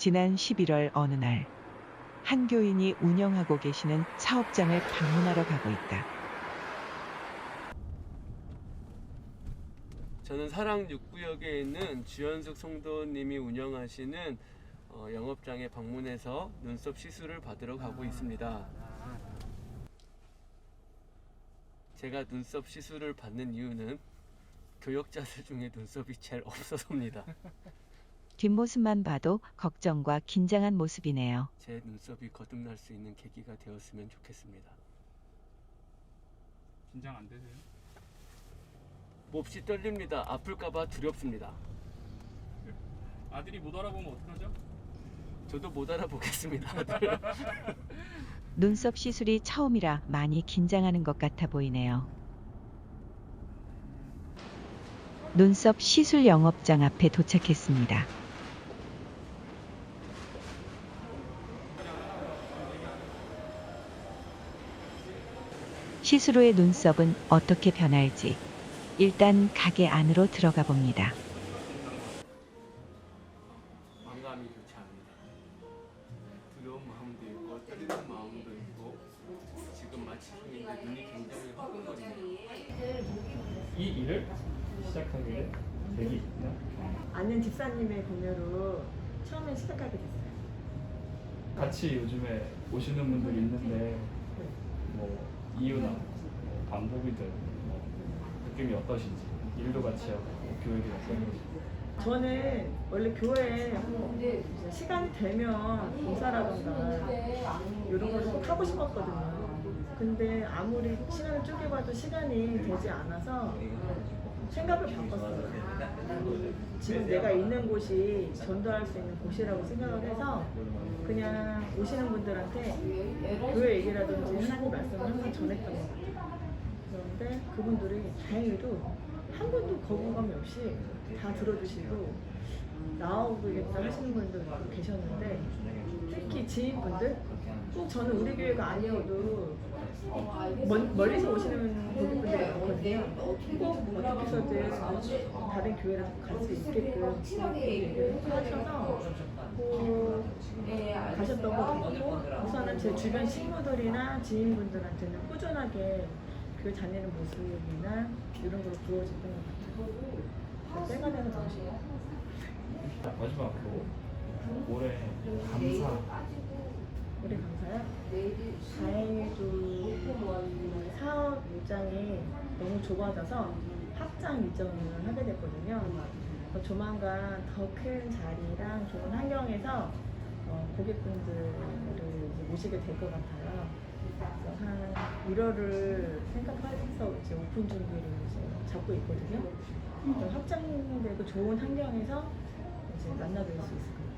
지난 11월 어느 날, 한 교인이 운영하고 계시는 사업장을 방문하러 가고 있다. 저는 사랑 6구역에 있는 주현숙 성도님이 운영하시는 어, 영업장에 방문해서 눈썹 시술을 받으러 가고 있습니다. 제가 눈썹 시술을 받는 이유는 교역자들 중에 눈썹이 제일 없어서입니다. 뒷모습만 봐도 걱정과 긴장한 모습이네요. 제 눈썹이 거듭날 수 있는 계기가 되었으면 좋겠습니다. 긴장 안 되세요? 몹시 떨립니다. 아플까봐 두렵습니다. 아들이 못 알아보면 어떡하죠? 저도 못 알아보겠습니다. 눈썹 시술이 처음이라 많이 긴장하는 것 같아 보이네요. 눈썹 시술 영업장 앞에 도착했습니다. 시술 후의 눈썹은 어떻게 변할지 일단 가게 안으로 들어가 봅니다. 좋지 않습니다. 두려운 마음도 있고 떨리는 마음도 있고 지금 마취 중인데 눈이 굉장히 화끈거리네요. 이 일을 시작하게 계기 있나? 아는 집사님의 권유로 처음에 시작하게 됐어요. 같이 요즘에 오시는 분들이 있는데 뭐 이유나 뭐 방법이든 뭐 느낌이 어떠신지 일도 같이 하고 뭐 교육이 어떠신지 저는 원래 교회에 이제 시간이 되면 봉사라던가 이런 걸꼭 하고 싶었거든요. 근데 아무리 시간을 쪼개봐도 시간이 되지 않아서 생각을 바꿨어요. 지금 내가 있는 곳이 전도할 수 있는 곳이라고 생각을 해서 그냥 오시는 분들한테 교회 얘기라든지 하나님 말씀을 항상 전했던 것 같아요. 그런데 그분들이 다행히도 한 번도 거부감이 없이 다 들어주시고 나오겠다 하시는 분들도 계셨는데 특히 지인분들 꼭 저는 우리 교회가 아니어도 멀, 멀리서 오시는 고객분들이 많거든요. 꼭 어떻게 해서든 다른 교회를 갈수 있게끔 얘기를 하셔서 꼭 가셨던 것 같고 우선은 제 주변 친구들이나 지인분들한테는 꾸준하게 교회 다니는 모습이나 이런 걸 보여줬던 것 같아요. 때가 되는 정신. 마지막으로 올해 감사 우리 감사요. 다행히도 일정이 너무 좁아져서 확장 일정을 하게 됐거든요. 그래서 조만간 더 큰 자리랑 좋은 환경에서 어, 고객분들을 이제 모시게 될 것 같아요. 그래서 한 1월을 생각해서 이제 오픈 준비를 이제 잡고 있거든요. 확장되고 좋은 환경에서 이제 만나뵐 수 있을 것 같아요.